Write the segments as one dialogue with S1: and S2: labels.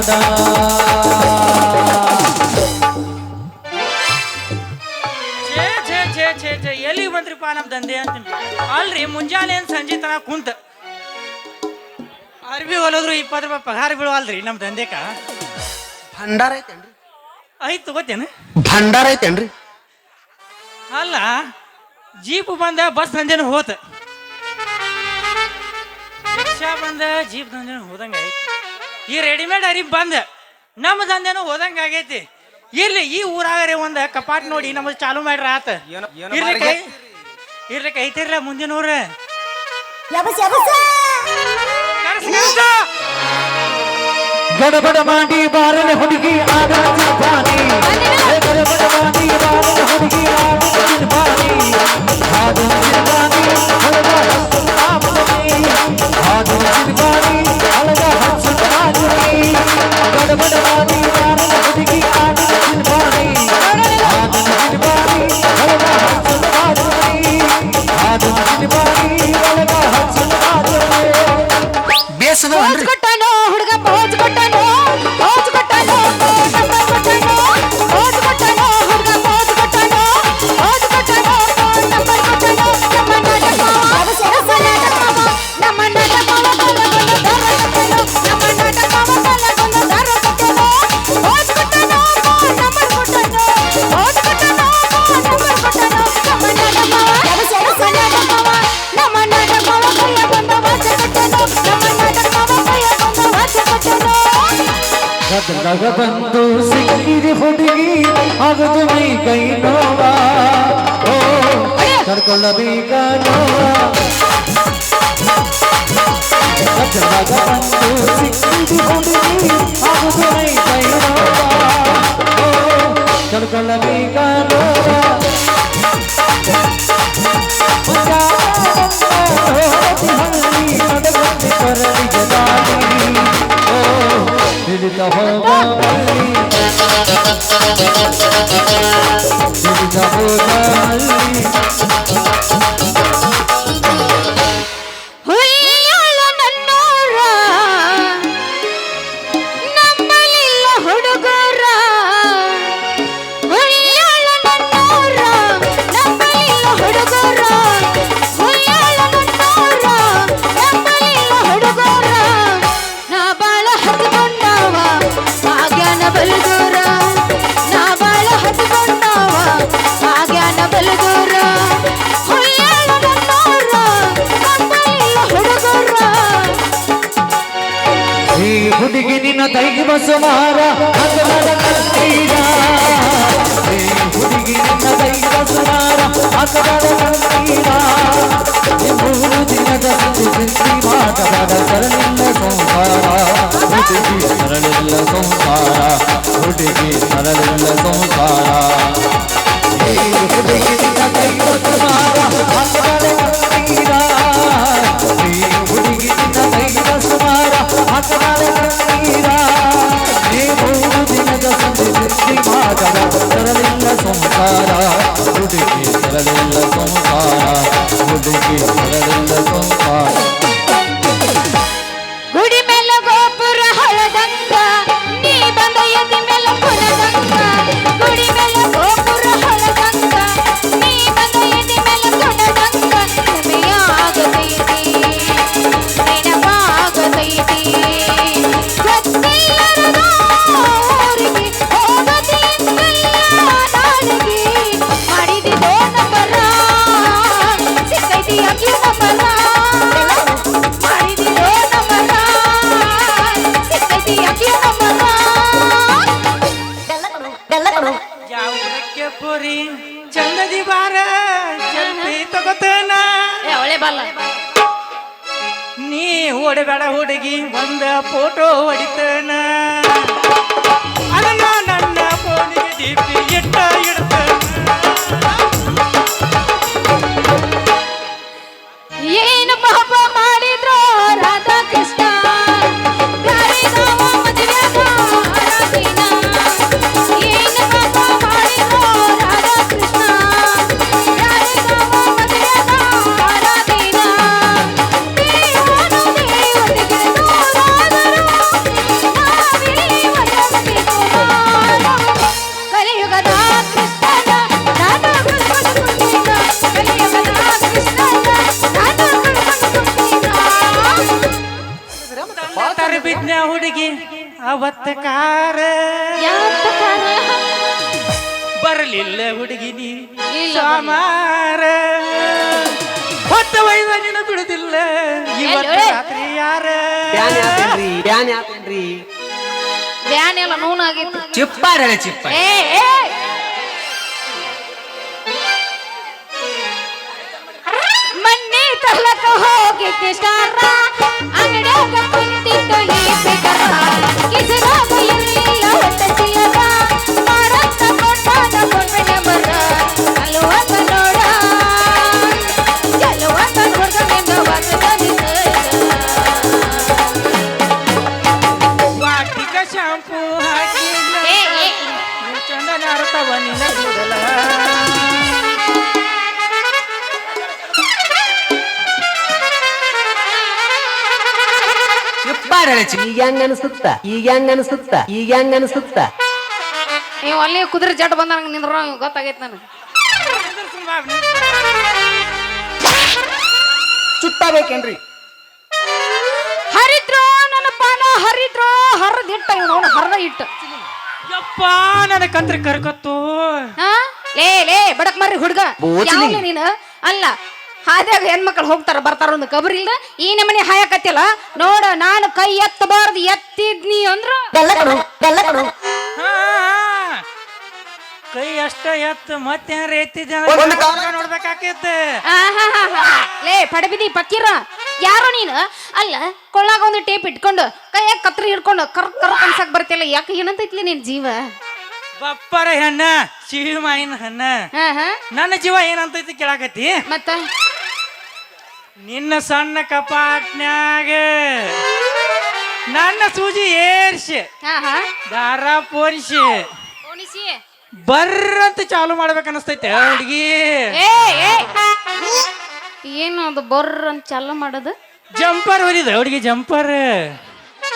S1: ಪದ
S2: ಛೇ ಛೇ ಛೇ ಛೇ ಛೇ ಎಲ್ಲಿಗೆ ಬಂದ್ರಿಪ್ಪ ನಮ್ಮ ದಂಧೆ ಅಂತೀನಿ ಅಲ್ರಿ ಮುಂಜಾನೆ ಏನು ಸಂಜೆ ತನ ಕುಂತ. ಅರ್ಬಿ ಹೊಲದ್ರು ಇಪ್ಪತ್ತು ರೂಪಾಯಿ ಪಗಾರ ಬೀಳವಲ್ರಿ ನಮ್ಮ ದಂಧೆಕ.
S3: ಭಂಡಾರ ಐತೇನ್ರಿ?
S2: ಐತ್ ತಗೋತೇನೆ
S3: ಭಂಡಾರ ಐತೇನ್ರಿ?
S2: ಅಲ್ಲ ಜೀಪ್ ಬಂದ ಬಸ್ ದಂಧೆನೂ ಹೋತ. ರಿಕ್ಷಾ ಬಂದ ಜೀಪ್ ದಂಧೆನೂ ಹೋದಂಗೆ ಐತಿ ಈ ರೆಡಿಮೇಡ್ ಅರಿ ಬಂದ. ನಮ್ಮ ದಂಧೆನೂ ಹೋದಂಗ ಆಗೈತಿ. ಇರ್ಲಿ ಈ ಊರಾಗರೆ ಒಂದ ಕಪಾಟ್ ನೋಡಿ ನಮ್ಮದು ಚಾಲು ಮಾಡ್ರ ಆತ. ಇರ್ಲಿ ಕೈ ಇರ್ಲಿ ಕೈತಿರ್ಲ ಮುಂದಿನ ಊರ
S4: ಯಬಸ್ ಯಬಸ್!
S1: ಗಡಬಡ ಮಾಡಿ ಬಾರನ ಹುಡುಗಿ ಆದ ಹುಡುಗಿ ಗಡಬಡ ಮಾಡಿ ಬಾರನ ಹುಡುಗಿ ಆದ ಚಿಂಪಾನಿ ಗಡಬಡ ಮಾಡಿ ಬಾರನ ಹುಡುಗಿ ಆದ ಚಿಂಪಾನಿ ಕರ್ಕೊಳ್ಳಬೇಕ ನೋವ ಗದಗ ಬಂದು ಸಿಕ್ಕಿರಿ ಹುಡುಗಿ ಆಗದು ನೀ ಕೈ ನೋವ ಓ ಕರ್ಕೊಳ್ಳಬೇಕ ನೋವ ಹಳ್ಳಿ ನಡಗಂಡಿ ಕೊರಳಿ ಜದಾಡಿ ಓ ಹಿಡಿತ ಹೋಗ ಹಳ್ಳಿ ಹಿಡಿತ ನಿನ್ನ ತೈಗೆ ಬಸುಮಾರ ಹಗಲದ ಕಣ್ಣೀರ ಈ ಹುಡುಗಿ ನಿನ್ನ ತೈಗೆ ಬಸುಮಾರ ಹಗಲದ ಕಣ್ಣೀರ ಈ ಮೂರು ದಿನದ ಸುದ್ದಿ ಸಿಂಧಿ ಮಾತನಾಡ ಸರಳಿಲ್ಲ ಸಂಸಾರ ಹುಡುಗಿ ಸರಳಿಲ್ಲ ಸಂಸಾರ ಹುಡುಗಿ ಸರಳಿಲ್ಲ ಸಂಸಾರ ಈ ಹುಡುಗಿ ನಿನ್ನ ತೈಗೆ ಬಸುಮಾರ ಹಗಲದ ಕಣ್ಣೀರ ಈ ಹುಡುಗಿ ನಿನ್ನ ತೈಗೆ ಬಸುಮಾರ ಹಗಲದ ಸಂಸಾರ
S2: ಪುರಿ ಚಂದದಿ ಬಾರ ಜಲ್ದಿ ತಗೋತೇನ.
S4: ಅವಳೆ ಬಲ್ಲ
S2: ನೀ ಓಡಬೇಡ ಹುಡುಗಿ ಒಂದ ಫೋಟೋ ಹೊಡಿತೇನ. ಅದನ್ನ ನನ್ನ ಫೋನಿಗೆ ದೀಪಿ ಇಟ್ಟ ಇಡ್ತೇನ.
S4: ಏನು ಪಾಪ ಮಾಡಿದ್ರು ರಾಧಾ ಕೃಷ್ಣ
S2: ಅವತ್ತ ಕಾರ
S4: ಯಾತ
S2: ಬರಲಿಲ್ಲ ಹುಡುಗಿ ನೀ
S4: ಇಲ್ಲ.
S2: ಸಾಮಾರ. ಹೊತ್ತ ವಯದ ನಿನ್ನ ಬಿಡುದಿಲ್ಲ. ಇವತ್ತು? ರಾತ್ರಿ ಯಾರ?
S3: ಬ್ಯಾನ್ ಯಾತೇನ್ರಿ ಬ್ಯಾನ್ ಯಾತೇನ್ರಿ
S4: ಬ್ಯಾನ್ ಎಲ್ಲ ನೋನ್ ಆಗೈತಿ
S3: ಚಿಪ್ಪಾರ. ಚಿಪ್ಪ
S4: ಏ ಏ. ಹೋಗಿದ್ದೆ ಅಂಗಡಿ ಕುಂತಿತ್ತು ಈ
S3: ಚಿಪ್ಪ ಈಗ ಹೆಂಗ ಅನಿಸುತ್ತ? ಈಗ ಹೆಂಗ ಅನಿಸುತ್ತ? ಈಗ ಹೆಂಗ ಅನಿಸುತ್ತ?
S4: ನೀವು ಅಲ್ಲಿ ಕುದುರೆ ಜಟ್ ಬಂದಂಗ ನಿಂದ್ರ ಗೊತ್ತಾಗೈತೆ ನನಗೆ.
S3: ಚುಟ್ಟಬೇಕೇನ್ರಿ?
S4: ಹರಿದ್ರೋ ನನ್ನ ಪಾನ ಹರಿದ್ರೋ ಹರಿದಿಟ್ಟ ಇವನು ಹರದ ಇಟ್ಟು
S2: ಯಪ್ಪ ನನ್ನ ಕಂತ್ರ ಕರ್ಕತ್ತು.
S4: ಹಾ? ಲೇ ಲೇ ಬಡಕ್ ಮರ್ರಿ ಹುಡ್ಗ. ಯಾವ್ದು ನೀನು? ಅಲ್ಲ ಹಾದ್ಯಾಗ ಹೆಣ್ಮಕ್ಳು ಹೋಗ್ತಾರ ಬರ್ತಾರ ಒಂದು ಕಬರಿ ಇಲ್ಲ ಈ ನಮನಿ ಹಾಯಕತ್ತಿಲ್ಲ. ನೋಡ ನಾನು ಕೈ ಎತ್ತಬಾರ್ದು ಎತ್ತಿದ್ನಿ ಅಂದ್ರು
S2: ಹಾ, ಕೈ ಅಷ್ಟ ಎತ್ತು ಮತ್ತೇನ್ರ ಎತ್ತಿದ್ದೆ
S3: ಒಂದ್ ಕಾಲ-
S2: ನೋಡ್ಬೇಕಾಕೈತೆ.
S4: ಆಹಾಹಾಹಾ. ಲೇ ಪಡಬಿದಿ ಪಕ್ಕೀರ. ಯಾರು ನೀನು? ಅಲ್ಲ ಕೊಳ್ಳಾಗ ಒಂದು ಟೇಪ್ ಇಟ್ಕೊಂಡು ಕೈಯಾಗ ಕತ್ರಿ ಹಿಡ್ಕೊಂಡು ಕರ್ ಕರ್ ಕನ್ಸಕ್ ಬರ್ತಿಲ್ಲ. ಯಾಕೆ ಏನಂತೈತ್ಲಿ ನಿನ್ ಜೀವ?
S2: ಬಪ್ಪರ ಹೆಣ್ಣ ಸಿಹಿ ಮಾಯಿನ ಹೆಣ್ಣ.
S4: ಹಾ ಹಾ.
S2: ನನ್ನ ಜೀವ ಏನಂತೈತಿ ಕೇಳಾಕತಿ
S4: ಮತ್ತ?
S2: ನಿನ್ನ ಸಣ್ಣ ಕಪಾಟ್ನ್ಯಾಗ ನನ್ನ ಸೂಜಿ ಏರ್ಸಿ
S4: ಹಾ ಹಾ.
S2: ದಾರ ಪೋರಿಸಿ ಬರ್ರಂತ ಚಾಲು ಮಾಡ್ಬೇಕನ್ನಿಸ್ತೈತೆ ಹುಡುಗಿ.
S4: ಏ ಏ. ಏನು ಅದು ಬರ್ರ ಅಂತ ಚಾಲು ಮಾಡೋದು?
S2: ಜಂಪರ್ ಹೊಲಿದ ಹುಡುಗಿ ಜಂಪರ್.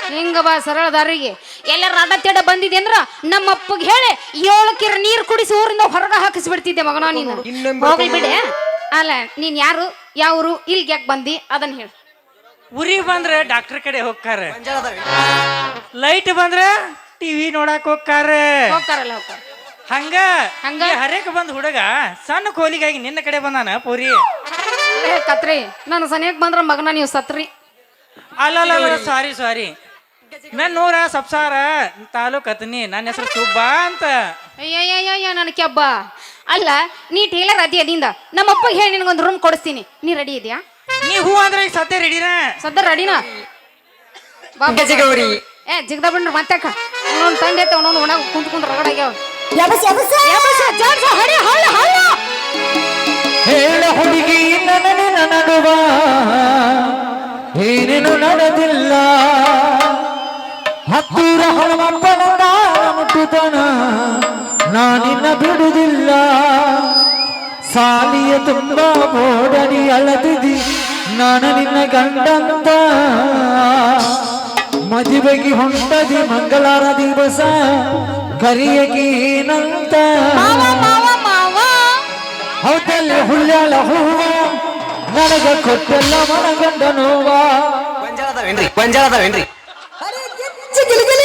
S4: ಹಿಂಗ ಬಾ ಸರಳ ದಾರಿಗೆ. ಎಲ್ಲ ರಡ ತೆಡ ಬಂದಿದೆ ಅಂದ್ರ ನಮ್ಮ ಅಪ್ಪಗೆ ಹೇಳಿ ಏಳು ಕಿರ ನೀರು ಕುಡಿಸಿ ಊರಿಂದ ಹೊರಗ ಹಾಕಿಸ್ಬಿಡ್ತಿದ್ದೆ ಮಗನ ನೀನು. ಹೋಗ್ಲಿ ಬಿಡೆ. ಅಲ್ಲ ನೀನ್ ಯಾರು? ಯಾವ್ರು ಇಲ್ಗೆ ಯಾಕೆ ಬಂದಿ? ಅದನ್ನ ಹೇಳು.
S2: ಉರಿ ಬಂದ್ರೆ ಡಾಕ್ಟರ್ ಕಡೆ ಹೋಗ್ತಾರೆ. ಲೈಟ್ ಬಂದ್ರೆ ಟಿವಿ ನೋಡಕ್ ಹೋಗ್ತಾರೆ.
S4: ಹೋಗ್ತಾರಲ್ಲ ಹೋಗ್ತಾರ.
S2: ಹಂಗ?
S4: ಹಂಗ?
S2: ಹರೇಕ್ ಬಂದ್ ಹುಡುಗ ಸಣ್ಣ ಕೋಲಿಗಾಗಿ ನಿನ್ನ ಕಡೆ ಬಂದಾನ ಪೂರಿ?
S4: ಏ ಕತ್ರಿ ನಾನು ಸನಿಯಕ್ ಬಂದ್ರ ಮಗನ ನೀವು ಸತ್ರಿ.
S2: ಅಲ್ಲ ಸಾರಿ ಸಾರಿ. ನನ್ನ ಊರ ಸಪ್ಸಾರ ತಾಲೂಕ್ ಅತ್ನಿ ನನ್ನ ಹೆಸರು ಸುಬ್ಬಾ ಅಂತ.
S4: ಅಯ್ಯಯ್ಯಯ್ಯ ನನ್ನ ಕೆಬ್ಬ ಅಲ್ಲ ನೀ ಟೇಲರ್ ಅದಿ ಅದಿಂದ ನಮ್ಮ ಅಪ್ಪಗೆ ಹೇಳಿ ನಿನಗೊಂದು ರೂಮ್ ಕೊಡಿಸ್ತೀನಿ. ನೀ ರೆಡಿ ಇದೆಯಾ?
S2: ನೀ ಹೂ ಅಂದ್ರೆ ಈಗ ಸದ್ಯ ರೆಡಿನ
S4: ಸದ್ದ ರೆಡಿನಾ ಬಾ. ಏ ಜಿಗದ ಬಿಡ್ರಿ ಮತ್ತೆ ಅವನೊಂದು ತಂಡ ಐತೆ ಅವನೊಂದು ಒಣಗ ಕುಂತ್ ಯಬಸ್ ರಗಡಾಗ್ಯಾವ ಯಬಸ, ಜಾಡ್ಸ, ಹಡಿ, ಹಳ್ಳ, ಹಳ್ಳ.
S1: ಹೇಳ ಹುಡುಗಿ ನನಗೆ ನಡುವ ಏನೇನು ನಡೆದಿಲ್ಲ. ಹತ್ತಿರ ಹನುಮಪ್ಪನ ಮುಟ್ಟುತನ ನಾನಿನ್ನ ಬಿಡುವುದಿಲ್ಲ. ಸಾಲಿಯ ತುಂಬ ಮೋಡನಿ ಅಳದಿದಿ. ನಾನು ನಿನ್ನ ಗಂಡಂತ. ಮದುವೆಗೆ ಹೊಂಟದಿ ಮಂಗಳಾರ ದಿವಸ ಕರಿಯಗಿ ಏನಂತ.
S4: ಮಾವ ಮಾವ ಮಾವ.
S1: ಹೌದಲ್ಲಿ ಹುಲ್ಯಾಳ ಹೂವ. ನನಗ ಕೊಟ್ಟೆಲ್ಲ ಮನಗಂಡ ನೋವ.
S3: ಗೊಂಜಾಳದವೇನ್ರಿ ಗೊಂಜಾಳದವೇನ್ರಿ
S1: ಹತ್ತೂರ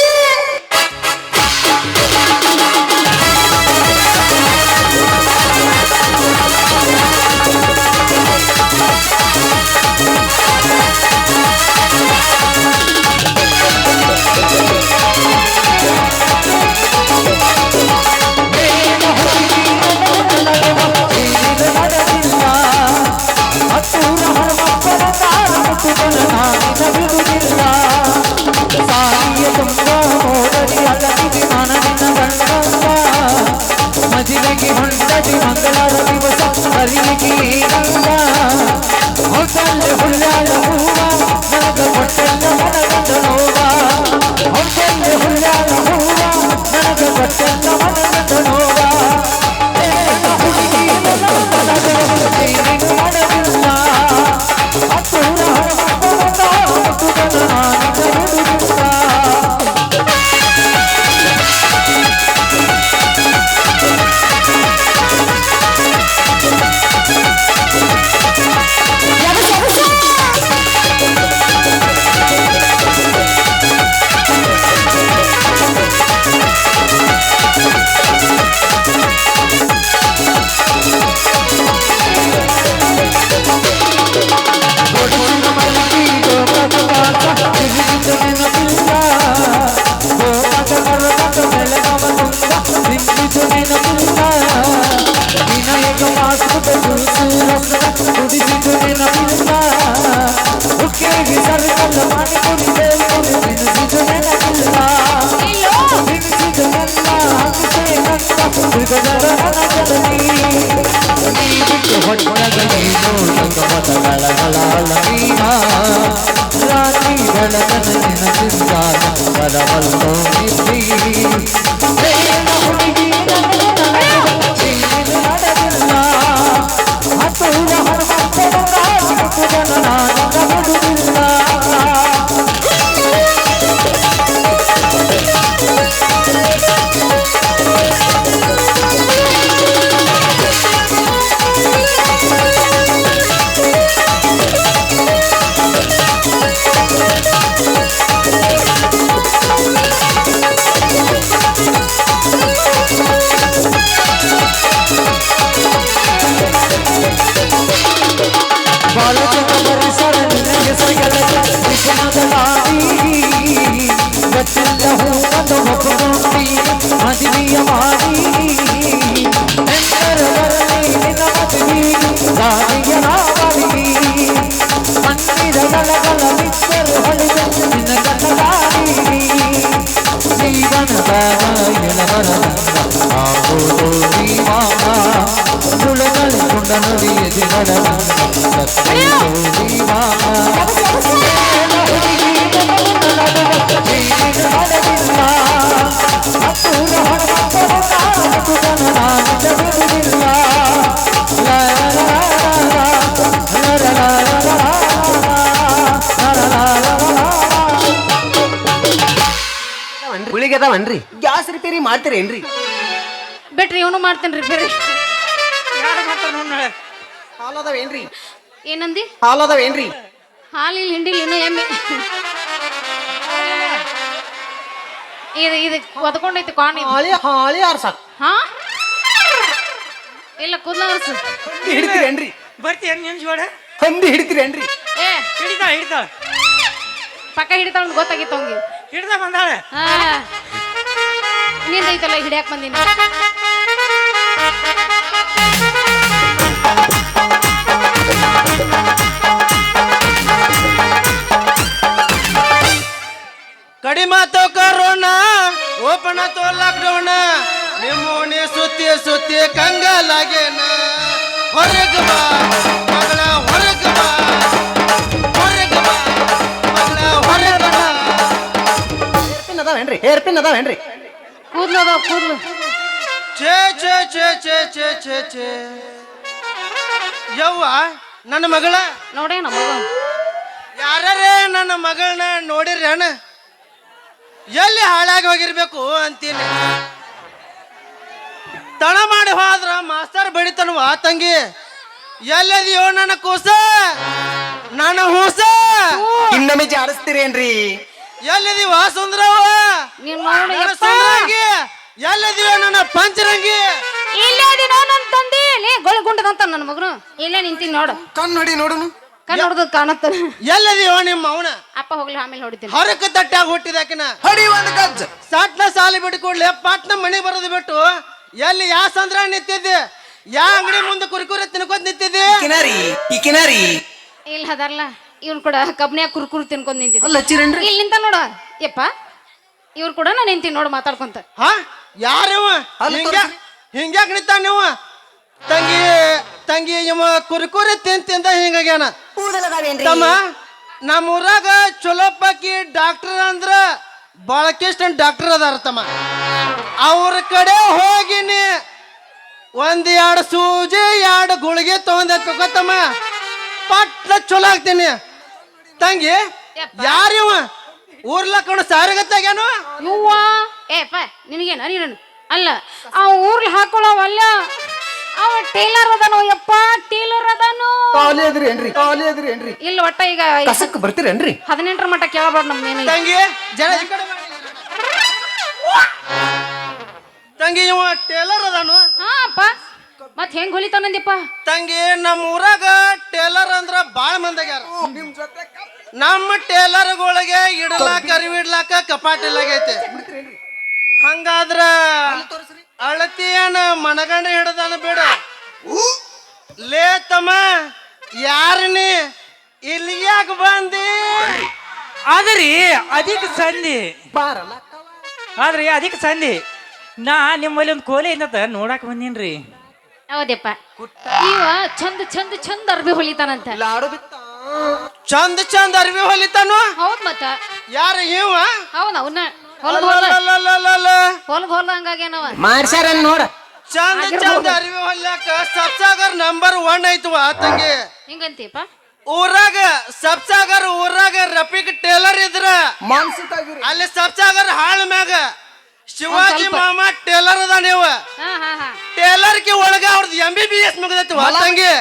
S1: ಹೊಟ್ಟಗ ನೀನು ಸಂಗಮದ ಗಳಗಳ ನೀನ ರಾತ್ರಿ ಬೆಳಗನ ನೆನಪಿಂದ ಬರವಲ್ಲೋ ನಿದ್ದಿ ಪ್ರೇಮ ಹುಡುಗಿ ಮುಳುಗಳಿಕೊಂಡ ನುಡಿಯ ಜೀವನ
S3: ಗುಳಿಗೆ ಗ್ಯಾಸ್ ರಿಪೇರಿ ಮಾಡ್ತೀರೇನ್ರಿ?
S4: ಬಿಟ್ರಿ ಇವನು ಮಾಡ್ತೇನೆ ರಿಪೇರಿ
S2: ಯಾರು ಮಾಡ್ತಾರ ನೋಡ್
S3: ಹಾಲ್ ಅದಾವೇನ್ರಿ
S4: ಏನಂದಿ?
S3: ಹಾಲದವೇನ್ರಿ? ಅದಾವೇನ್ರಿ
S4: ಹಾಲಿಲ್ಲ ಹಿಂಡಿಲ್ಲ ಇನ್ನೂ ಎಮ್ಮೆ. ಇದು ಇದು ಒದ್ಕೊಂಡೈತಿ ಕಾಣಿ.
S3: ಹಾಳಿ ಹಾಳಿ ಆರ್ಸಾಕ್
S4: ಹಾ? ಇಲ್ಲ ಕೂದ್ಲ ಅರ್ಸು
S3: ಹಂದಿ ಹಿಡಿತೀರೇನ್ರಿ?
S2: ಬರ್ತೀಯ ನಿನ್ ಜೋಡ?
S3: ಹಂದಿ ಹಿಡಿತೀರೇನ್ರಿ?
S4: ಏ.
S2: ಹಿಡಿತಾಳ ಹಿಡಿತಾಳ.
S4: ಪಕ್ಕ ಹಿಡಿತಾಳ ಅಂತ ಗೊತ್ತಾಗಿತ್ತು ಅವ್ನಿಗೆ.
S2: ಹಿಡ್ದ ಬಂದಾಳೆ?
S4: ಹಾ. ನಿಂದೈತಲ್ಲ ಹಿಡಿಯಾಕ ಬಂದಿನಿ.
S5: ಕಡಿಮಾತು ಕರೋನಾ ಓಪನ್ ಆತು ಲಾಕ್ಡೌನ್ ನಿಮ್ಮೋಣಿ ಸುತ್ತಿ ಸುತ್ತಿ ಕಂಗಾಲಾಗೇನ? ಹೊರಗ ಬಾ ಮಗಳ ಹೊರಗ ಬಾ. ಹೊರಗ ಬಾ ಮಗಳ ಹೊರಗ ಬಾ.
S3: ಹೇರ್ ಪಿನ್ ಅದಾವೇನ್ರಿ? ಹೇರ್ ಪಿನ್ ಅದಾವೇನ್ರಿ?
S4: ಕೂದ್ಲು ಅದಾವ ಕೂದ್ಲು.
S5: ಛೇ ಛೇ ಛೇ ಛೇ ಛೇ ಛೇ ಛೇ. ಯವ್ವ ನನ್ನ ಮಗಳ?
S4: ನೋಡೇ ನಮ್ಮ ಮಗ.
S5: ಯಾರೇ ನನ್ನ ಮಗಳನ್ನ ನೋಡಿರ್ಯಾನ ಎಲ್ಲಿ ಹಾಳಾಗಿ ಹೋಗಿರ್ಬೇಕು ಅಂತೀನಿ. ತಳ ಮಾಡಿ ಹೋದ್ರ ಮಾಸ್ತರ್ ಬಡಿತನವ ತಂಗಿ. ಎಲ್ಲದಿಯೋ ನನ್ನ ಕೂಸ? ನನ್ನ ಹೂಸ?
S3: ಇನ್ನೊಮ್ಮೆ ಜಾಡಿಸ್ತೀರೇನ್ರಿ
S5: ಎಲ್ಲಿದೀವ ಸುಂದ್ರವ್ವ
S4: ನಿನ್ನ ನೋಡು
S5: ನನ್ನ
S4: ಯಪ್ಪ.
S5: ಸುಂದ್ರಂಗಿ? ಎಲ್ಲಿದೀವ ನನ್ನ ಪಂಚರಂಗಿ?
S4: ಇಲ್ಲೇ ನನ್ನ ತಂದಿ? ಲೇ ಗೊಳಗುಂಡದಂತ ನನ್ನ ಮಗನು. ಇಲ್ಲೇ ನಿಂತೀನಿ ನೋಡು.
S3: ಕಣ್ಣು ನೋಡಿ ನೋಡುನು.
S4: ಕಣ್ಣು ಹೊಡೆದು ಕಾಣತ್ತ.
S5: ಎಲ್ಲಿದೀವ ನಿಮ್ಮ ಅವನ?
S4: ಅಪ್ಪ ಹೋಗ್ಲಿ ಆಮೇಲೆ ಹೊಡಿತೀನಿ
S5: ಹರಕ ತಟ್ಟಾಗ ಹುಟ್ಟಿದಾಕಿನ.
S3: ಹೊಡಿ ಒಂದು ಗಜ್ಜ.
S5: ಸಾಟ್ನ ಸಾಲಿ ಬಿಟ್ಕೊಡ್ಲೆ ಪಾಟ್ನ ಮನೆ ಬರೋದು ಬಿಟ್ಟು ಎಲ್ಲಿ ಯಾ ಸಂದ್ರ ನಿಂತಿದ್ದೆ? ಯಾ ಅಂಗಡಿ ಮುಂದೆ ಕುರಿಕುರಿ ತಿನ್ಕೊಂಡ್ ನಿಂತಿದ್ದೆ?
S3: ಕಿನಾರಿ ಈ ಕಿನಾರಿ.
S4: ಇಲ್ಲ ಅದಲ್ಲ ಇವ್ನು ಕೂಡ ಕಬ್ನ್ಯಾಗ ಕುರ್ಕುರು ತಿನ್ಕೊಂಡು ನಿಂತಿದ್ದ.
S3: ಅಲ್ಲ ಹಚ್ಚಿರೇನ್ರಿ
S4: ಇಲ್ಲಿ ನಿಂತ ನೋಡ. ಯಪ್ಪ ಇವ್ರು ಕೂಡ ನಾನು ನಿಂತೀನಿ ನೋಡು ಮಾತಾಡ್ಕೊಂತ.
S5: ಹಾ ಯಾರವ
S3: ಅಲ್ಲಿ ತೋರ್ಸ್ರಿ.
S5: ಹಿಂಗ್ಯಾಕ ನೀವು ತಂಗಿ ತಂಗಿ ಇವ ಕುರ್ಕುರಿ ತಿಂದ ತಿಂದ ಹಿಂಗಾಗ್ಯಾನ.
S3: ಕೂದಲದಾವೇನ್ರಿ?
S5: ತಮ್ಮ ನಮ್ಮ ಊರಾಗ ಚಲೋಪಕ್ಕಿ ಡಾಕ್ಟರ್ ಅಂದ್ರ ಬಾಳಕಿಷ್ಟ ಡಾಕ್ಟರ್ ಅದಾರ ತಮ್ಮ. ಅವ್ರ ಕಡೆ ಹೋಗಿನಿ. ಒಂದ್ ಎರಡು ಸೂಜಿ ಎರಡು ಗುಳಿಗೆ ತಗೊಂಡ ತಗೋತಮ್ಮ ಪಟ್ಲ ಚಲೋ ಆಗ್ತೀನಿ. ತಂಗಿ? ಯಾರಿವ ಊರ್ಲಕ್ಕೊಂಡು ಸಾರಿಗತ್ತಾಗ್ಯಾನು?
S4: ಯವ್ವ. ಏಪ್ಪ ನಿನಗೇನ? ನೀನು ಅಲ್ಲ ಆ ಊರ್ಲಿ ಹಾಕೊಳ್ಳೋವಲ್ಲ ಅವ ಟೇಲರ್ ಅದನು ಯಪ್ಪ ಟೇಲರ್ ಅದಾನು.
S3: ಖಾಲಿ ಅದ್ರಿ ಏನ್ರಿ? ಖಾಲಿ ಅದ್ರಿ ಏನ್ರಿ?
S4: ಇಲ್ಲ ಒಟ್ಟ ಈಗ
S3: ಕಸಕ್ ಬರ್ತೀರೇನ್ರಿ
S4: ಹದಿನೆಂಟರ ಮಟ್ಟ ಕೇಳಬೇಡ ನಮ್ಮ ಮೇನ
S5: ತಂಗಿ ಜನ ಈ ಕಡೆ ಮಾಡಿ. ತಂಗಿ ಇವ ಟೇಲರ್ ಅದಾನು?
S4: ಹಾ ಅಪ್ಪ. ಮತ್ ಹೆಂಗ್ ಹೊಲಿತಾನಂದಿಪ್ಪ
S5: ತಂಗಿ ನಮ್ಮ ಊರಾಗ ಟೇಲರ್ ಅಂದ್ರ ಬಾಳ ಮಂದಾಗ್ಯಾರ ನಮ್ಮ ಟೇಲರ್ಗಳಿಗೆ ಇಡಲಾಕ ಅರಿವಿಡ್ಲಾಕ ಕಪಾಟ್ ಇಲ್ಲಾಗೈತೆ ಹಂಗಾದ್ರ ಅಳತಿ ಏನ ಮನಗಂಡ ಹಿಡದಾನ ಬೇಡ. ಲೇ ತಮ್ಮ ಯಾರನಿ ಇಲ್ಲಿಯಾಗ ಯಾಕೆ ಬಂದಿ?
S2: ಆದ್ರಿ ಅದಕ್ಕೆ ಸಂಧಿ.
S3: ಬಾರಲ್ಲ
S2: ಆದ್ರಿ ಅದಕ್ಕೆ ಸಂಧಿ. ನಾ ನಿಮ್ಮಲ್ಲಿ ಒಂದು ಕೋಲೆ ಇಂದ ನೋಡಕ್ ಬಂದೀನ್ರಿ.
S4: ಹೌದಪ್ಪ ಇವ ಚಂದ ಚಂದ ಚಂದ ಅರ್ಬಿ ಹೊಲಿತಾನಂತ.
S3: ಲಾಡು ಬಿತ್ತ.
S5: ಚಂದ ಚಂದ ಅರ್ವಿ ಹೊಲಿತಾನು?
S4: ಹೌದ್ ಮತ್ತ.
S5: ಯಾರು ಇವ?
S4: ಹೌದ ಅವನ್ನ. ಹೊಲದ ಹೊಲ. ಹೊಲದ ಹೊಲ ಹಂಗಾಗೇನವ
S3: ಮಾಡ್ಸ್ಯಾರ ನೋಡ.
S5: ಚಂದ ಚಂದ ಅರ್ವಿ ಹೊಲ್ಯಾಕ ಸಬ್ಸಾಗರ್ ನಂಬರ್ ಒನ್ ಐತವ ತಂಗಿ
S4: ಹಿಂಗಂತೀಪ
S5: ಊರಾಗ ಸಬ್ಸಾಗರ್ ಊರಾಗ ರಫೀಕ್ ಟೇಲರ್ ಇದ್ರ. ಅಲ್ಲಿ ಸಬ್ಸಾಗರ್ ಹಾಳು ಮ್ಯಾಗ. ಶಿವಾಜಿ. ಮಾಮ ಟೇಲರ್ ಅದ ನೀವು ಗೆ ಒಳಗ ಅವ್ರದ್ದು ಎಂ ಬಿ ಬಿ ಎಸ್ ಮುಗಿದೈತಿ ತಂಗಿ.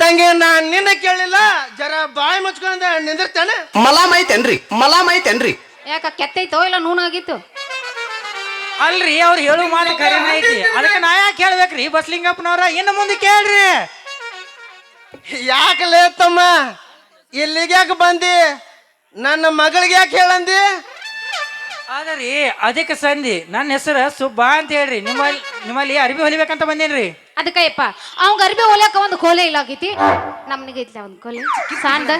S5: ತಂಗಿ ನಾನ್ ನಿನ್ನ ಕೇಳಿಲ್ಲ ಜರ ಬಾಯಿ ಮುಚ್ಕೊಂಡ ನಿಂದಿರ್ತಾನೆ.
S3: ಮಲಾಮ್ ಐತೇನ್ರಿ ಮಲಾಮ್ ಐತೇನ್ರಿ
S4: ಯಾಕ ಕೆತ್ತೈತೋ ಇಲ್ಲ ನೂನಾಗಿತ್ತು
S2: ಅಲ್ರಿ ಅವ್ರು ಹೇಳು ಮಾತು ಕರೆ ಐತಿ ಅದಕ್ಕೆ ನಾ ಯಾಕೆ ಹೇಳ್ಬೇಕ್ರಿ? ಬಸ್ಲಿಂಗಪ್ಪನವ್ರ ಇನ್ನು ಮುಂದೆ ಕೇಳ್ರಿ.
S5: ಯಾಕಲೇ ತಮ್ಮ? ಇಲ್ಲಿಗೆ ಯಾಕೆ ಬಂದಿ? ನನ್ನ ಮಗಳಿಗೆ ಯಾಕೆ ಹೇಳಂದಿ?
S2: ಅದರಿ ಅದಕ್ಕೆ ಸಂದಿ. ನನ್ನ ಹೆಸರು ಸುಬ್ಬಾ ಅಂತ ಹೇಳ್ರಿ. ನಿಮ್ಮಲ್ಲಿ ನಿಮ್ಮಲ್ಲಿ ಅರ್ಬಿ ಹೊಲಿಬೇಕಂತ ಬಂದೇನ್ರಿ?
S4: ಅದಕ್ಕಯ್ಯಪ್ಪ ಅವಂಗ ಅರ್ಬಿ ಹೊಲಿಯಾಕ ಒಂದು ಕೋಲೆ ಇಲ್ಲ ಆಗೈತಿ. ನಮ್ನಿಗೆ ಐತ್ಲ ಒಂದು ಕೋಲೆ. ಸಾಂದ?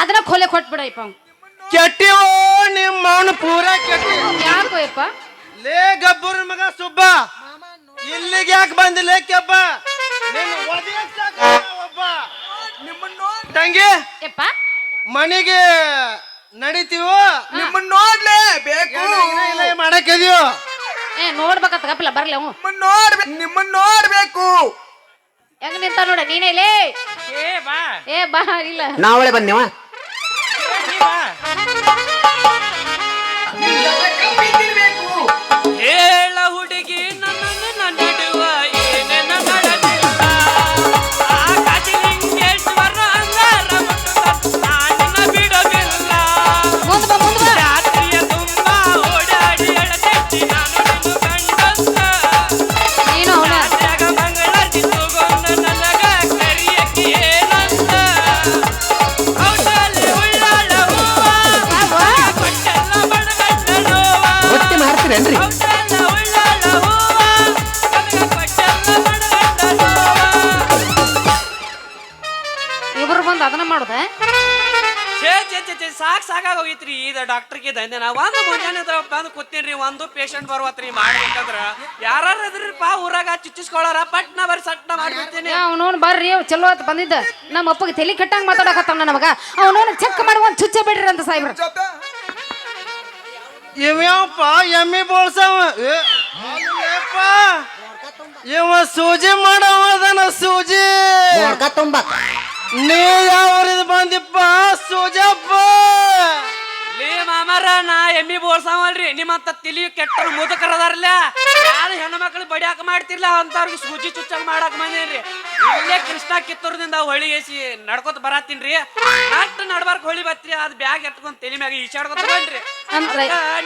S4: ಅದನ್ನ ಕೋಲೆ ಕೊಟ್ಬಿಡಯ್ಯಪ್ಪ ಅವ್ನ್
S5: ಕೆಟ್ಟಿವೋ ನಿಮ್ಮ ಅವನು ಪೂರ ಕೆಟ್ಟಿ.
S4: ಯಾಕೋ ಯಪ್ಪ
S5: ಲೇ ಗಬ್ಬರ ಮಗ ಸುಬ್ಬ ಇಲ್ಲಿಗೆ ಯಾಕೆ ಬಂದಿಲ್ಲ ಕೆಬ್ಬ? ನಿನ್ನ ಒದೆಯಕ್ ಒಬ್ಬ. ತಂಗಿ
S4: ಯಪ್ಪ
S5: ಮನೆಗೆ ನಡೀತೀವೋ?
S3: ನಿಮ್ಮನ್ನ ನೋಡ್ಲೇ ಬೇಕು.
S5: ಮಾಡಕ್ಕಿದೀವೋ
S4: ಏ ನೋಡ್ಬೇಕಂತ ಗಪ್ಪಿಲ್ಲ ಬರ್ಲಿ ಅವ್
S3: ನೋಡ್ಬೇಕು ನಿಮ್ಮನ್ನ ನೋಡ್ಬೇಕು.
S4: ಹೆಂಗ್ ನಿಂತ ನೋಡ ನೀನೇ ಲೇ?
S2: ಏ ಬಾ.
S4: ಏ ಬಾ ಇಲ್ಲ.
S3: ನಾವಳೆ ಬಂದೇವ
S6: ಸಾಕ್ ಈಗ ಇದು ಡಾಕ್ಟರ್ಗೆ ದಂದೆ ನಾ ಒಂದು ಮುಂಜಾನೆ ಬಂದು ಕೂತೀನ್ರಿ ಒಂದು ಪೇಷಂಟ್ ಬರ್ವತ್ರಿ ಮಾಡ್ಬೇಕಂದ್ರ. ಯಾರು ಅದ್ರಿಪ್ಪ ಊರಾಗ ಚುಚ್ಚಿಸ್ಕೊಳಾರ ಪಟ್ನ ಬರ್ರಿ ಸಟ್ನ ಮಾಡ್ಬಿಡ್ತೀನಿ.
S4: ಅವನೋನ್ ಬರ್ರಿ ಅವ್ ಚಲೋ ಆತ್ ಬಂದಿದ್ದ. ನಮ್ಮ ಅಪ್ಪಗೆ ತಲೆ ಕಟ್ಟಂಗ್ ಮಾತಾಡಕತ್ತಾನ ನಮಗ ಅವನೋನ್ ಚೆಕ್ ಮಾಡಿ ಒಂದ್ ಚುಚ್ಚ ಬಿಡ್ರಿ ಅಂತ ಸಾಹೇಬ್ರ.
S5: ಇವ್ಯಾವಪ್ಪ ಎಮ್ಮಿ ಬೋಳ್ಸವ? ಏ, ಅಲ್ಲೇಪ್ಪ. ಇವ ಸೂಜಿ ಮಾಡವ ಅದನ ಸೂಜಿ.
S3: ತುಂಬಾಕ
S5: ನೀ ಯಾವ್ರಿದ್ ಬಂದಿಪ್ಪ?
S6: ನಾ ಎಮ್ಮಿ ಬೋಳ್ಸಾವಲ್ರಿ ನಿಮ್ಮಂತ ತಿಳಿ ಕೆಟ್ಟರು ಮುದಕರದಾರಲ್ಲ ಯಾರು ಹೆಣ್ಣು ಮಕ್ಳು ಬಡಿಯಾಕ ಮಾಡ್ತಿರ್ಲ ಅಂತವ್ರಿಗೆ ಸೂಜಿ ಚುಚ್ಚಂಗ್ ಮಾಡಾಕ ಬಂದೇನ್ರಿ. ಇಲ್ಲೇ ಕೃಷ್ಣ ಕಿತ್ತೂರದಿಂದ ಹೊಳಿ ಏಸಿ ನಡ್ಕೊತ ಬರತ್ತೀನ್ರಿ. ಅಷ್ಟು ನಡ್ಬಾರ್ಕ ಹೊಳಿ ಬತ್ರಿ ಅದ್ ಬ್ಯಾಗ್ ಎತ್ಕೊಂಡ್ ತಲೆ ಮ್ಯಾಗ ಈಶಾಡ್ಕೊತ ಬನ್ರಿ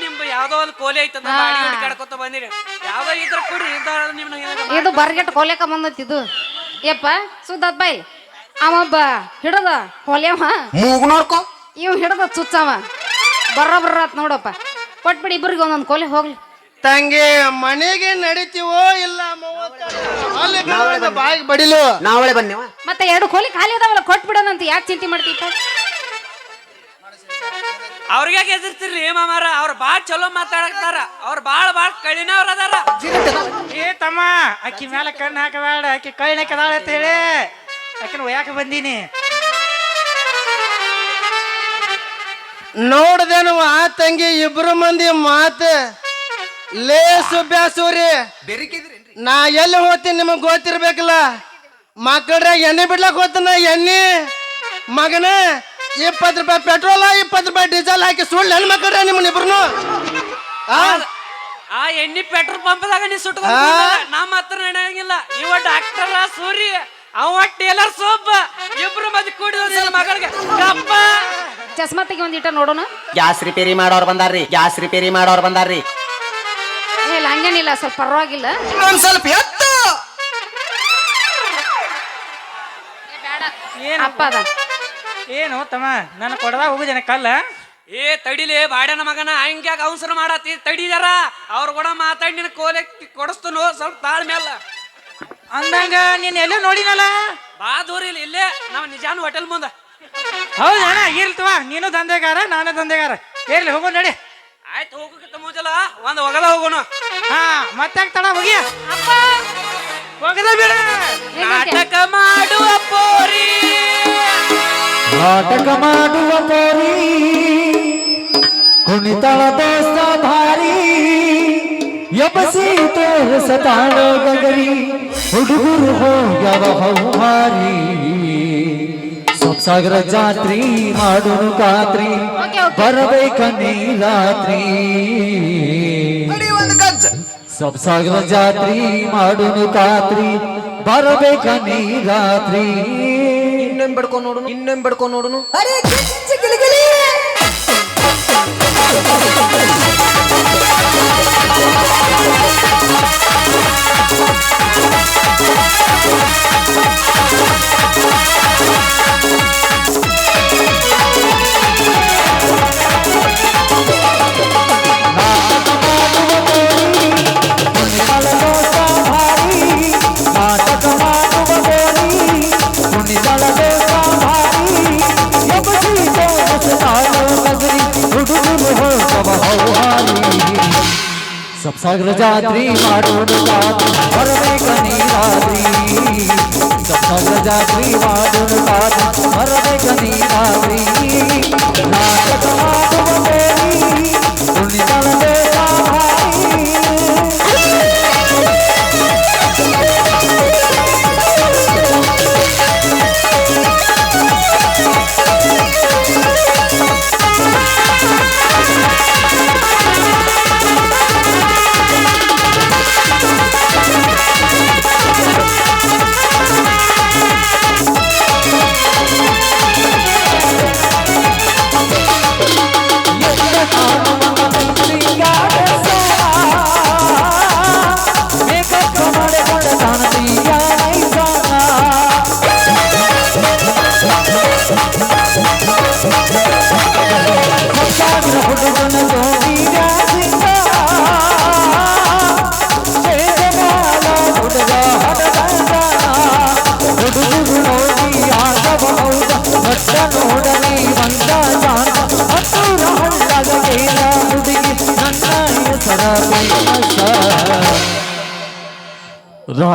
S6: ನಿಮ್ದು ಯಾವ್ದೋ ಒಂದು ಕೋಲೆ ಐತಂತ ಮಾಡಿ ಹುಡುಕಾಡ್ಕೊತ ಬಂದಿರಿ. ಯಾವ್ದೋ ಇದ್ರ ಕೊಡ್ರಿ ಇದ್ರ ನಿಮ್ನ
S4: ಇದು ಬರ್ಗೆಟ್ ಕೋಲೆಕ ಬಂದತ್ ಇದು. ಯಪ್ಪ ಸುದ್ದತ್ ಬೈ. ಅವೊಬ್ಬ ಹಿಡದ ಹೊಲ್ಯವ
S3: ಮೂಗ್ ನೋಡ್ಕೊ.
S4: ಇವ್ ಹಿಡದ ಚುಚ್ಚವ. ಬರ್ರ ಬರ್ರ ಆತ್ ನೋಡಪ್ಪ. ಕೊಟ್ಬಿಡಿ ಇಬ್ಬರಿಗೆ ಒಂದೊಂದು ಕೊಲೆ ಹೋಗ್ಲಿ.
S5: ತಂಗಿ ಮನೆಗೆ ನಡಿತೀವೋ ಇಲ್ಲ ಅಲ್ಲಿ ಬಾಯಿಗೆ ಬಡಿಲು.
S3: ನಾವಳೆ
S4: ಮತ್ತೆ ಎರಡು ಕೋಲಿ ಖಾಲಿ ಅದಾವಲ್ಲ ಕೊಟ್ಬಿಡೋಣಂತ ಯಾಕೆ ಚಿಂತೆ ಮಾಡ್ತೀಪ
S6: ಅವ್ರಿಗೆ ಎದಿರ್ತಿರ್ರಿ ಮಾಮಾರ? ಅವ್ರ ಬಾಳ್ ಚಲೋ ಮಾತಾಡಕ್ತಾರ. ಅವ್ರ ಬಾಳ್ ಬಾಳ್ ಕಳಿನವ್ರ ಅದಾರ.
S2: ಏ ತಮ್ಮ ಅಕ್ಕಿ ಮೇಲೆ ಕಣ್ಣು ಹಾಕಬೇಡ ಅಕ್ಕಿ ಕಳ್ಳಿ ಕದಾಳ ಅಂತ ಹೇಳಿ. ಅಕ್ಕಿನ ಯಾಕೆ ಬಂದೀನಿ.
S5: ನೋಡ್ದೇನು ಆ ತಂಗಿ ಇಬ್ರು ಮಂದಿ ಮಾತು. ಲೇ ಸುಬ್ಯಾಸೂರಿ ನಾ ಎಲ್ಲಿ ಹೋಗ್ತೀನಿ ನಿಮಗ್ ಗೊತ್ತಿರ್ಬೇಕಲ್ಲ? ಮಕ್ಕಳ್ರ ಎಣ್ಣೆ ಬಿಡ್ಲಕ್ ಹೋಗ್ತಾನ ಎಣ್ಣೆ? ಮಗನ ಇಪ್ಪತ್ತು ರೂಪಾಯಿ ಪೆಟ್ರೋಲ ಇಪ್ಪತ್ತು ರೂಪಾಯಿ ಡೀಸೆಲ್ ಹಾಕಿ ಸುಳ್ಳು ಹೆಣ್ಣು ಮಕ್ಕಳ್ರ ನಿಮ್ಮನ್ನ ಇಬ್ರು
S6: ಆ? ಎಣ್ಣೆ ಪೆಟ್ರೋಲ್ ಪಂಪ್ದಾಗ ನೀ
S5: ಸುಟ್ಟ?
S6: ನಮ್ಮ ಹತ್ರ ನಡೆಯಂಗಿಲ್ಲ ಇವ ಡಾಕ್ಟರ್ ಸೂರಿ. ಅವ ಟೇಲರ್ ಸೋಪ್ ಇಬ್ರು ಮದಿ ಕೂಡಿ ಒಂದ್ಸಲ ಮಗಳಿಗೆ ಅಪ್ಪ
S4: ಚಸ್ಮಾ ತೆಗಿ ಒಂದಿಟ ನೋಡೋಣ.
S3: ಗ್ಯಾಸ್ ರಿಪೇರಿ ಮಾಡೋರ್ ಬಂದಾರ್ರಿ ಗ್ಯಾಸ್ ರಿಪೇರಿ ಮಾಡೋರು ಬಂದಾರ್ರಿ.
S4: ಏ ಇಲ್ಲ ಹಂಗೇನಿಲ್ಲ ಸ್ವಲ್ಪ ಪರವಾಗಿಲ್ಲ.
S3: ಒಂದ್ ಸ್ವಲ್ಪ ಎತ್ತು.
S2: ಏನು?
S4: ಅಪ್ಪ ಅದ.
S2: ಏನು ತಮ್ಮ? ನನ್ನ ಕೊಡದಾಗ ಹೋಗುದೇನ ಕಲ್ಲ?
S6: ಏ ತಡಿಲೇ ಬಾಡ್ಯನ ಮಗನ ಹಂಗ್ಯಾಗ ಅವಸರ ಮಾಡತ್ತಿ ತಡಿದಾರ? ಅವ್ರ ಕೂಡ ಮಾತಾಡಿ ನಿನ್ ಕೋಲೆ ಕೊಡಿಸ್ತನು ಸ್ವಲ್ಪ ತಾಳ್ಮೇಲ
S2: ಅಂದಂಗ ನೀನ್ ಎಲ್ಲೋ ನೋಡಿನಲ್ಲ?
S6: ಬಾ ದೂರ ಇಲ್ಲ ಇಲ್ಲೇ. ನಾವು ನಿಜಾನ್ ಹೋಟೆಲ್ ಮುಂದ.
S2: ಹೌದಣ್ಣ ಇರ್ಲ್ತವ ನೀನು ದಂಧೆಗಾರ ನಾನು ದಂಧೆಗಾರ. ಏರ್ಲಿ ಹೋಗೋ ನಡಿ.
S6: ಆಯ್ತು ಹೋಗಕ್ಕಿಂತ ಮುಂಚಲ ಒಂದ್ ಒಗಲ ಹೋಗೋಣ.
S2: ಹಾ ಮತ್ತೆ ತಡ ಹೋಗಿ.
S4: ಅಪ್ಪ.
S2: ಹೋಗದ ಬಿಡ.
S6: ನಾಟಕ ಮಾಡುವ ಪೋರಿ.
S1: ನಾಟಕ ಮಾಡುವ ಪೋರಿ. ಕುಣಿತಳ ದೋಸ್ತ ಭಾರಿ. ಎಬಸಿ ತೋರಿಸತಾಳ ಗಗರಿ. ಸೊಪ್ಸಾಗರ ಜಾತ್ರಿ ಮಾಡುನು ಖಾತ್ರಿ
S4: ಓಕೆ.
S1: ಬರಬೇಕ ನೀಲಾತ್ರಿ. ಸೊಪ್ಸಾಗರ ಜಾತ್ರಿ ಮಾಡುನು ಖಾತ್ರಿ ಬರಬೇಕ ನೀರಾತ್ರಿ
S3: ಇನ್ನೊಮ್ಮೆ ಬಡ್ಕೊಂಡು ನೋಡುನು? ಇನ್ನೊಮ್ಮೆ ಬಡ್ಕೊಂಡು ನೋಡುನು?
S1: ನಾಟಕ ಸಪ್ಸಾಗರ ಜಾತ್ರಿ ಮಾಡೋದು ಕಾತ್ರಿ ಬರಬೇಕ ನೀರಾದ್ರಿ ಸಪ್ಸಾಗರ ಜಾತ್ರಿ ಮಾಡೋದು ಕಾತ್ರಿ ಬರಬೇಕ ನೀರಾದ್ರಿ ನಾಟಕ ಮಾಡುವ ಗೋರಿ ಕುಣಿತಳ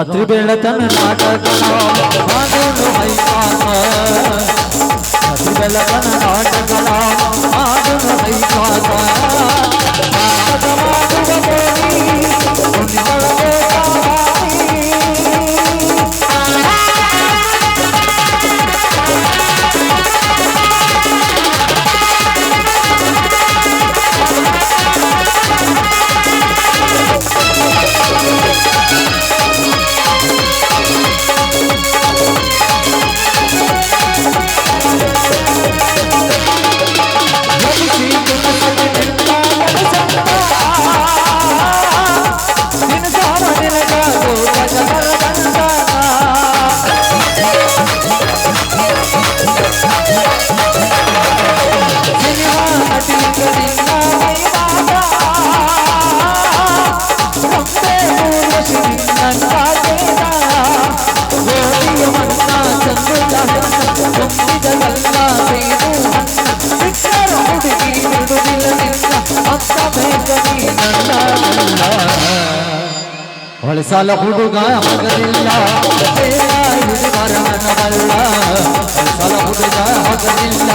S1: ರಾತ್ರಿ ಬೆಳತನ ನಾಟಕ ಮಾಡೋನು ಹೈಪಾಸ ರಾತ್ರಿ ಬೆಳತನ ನಾಟಕ. ಹೊಳಸಾಲ ಹುಡುಗ ಮಗನಿಲ್ಲ ಬೇಡ ಹಿಡಿ ಬರವನವಲ್ಲ ಹೊಳಸಾಲ ಹುಡುಗ ಮಗನಿಲ್ಲ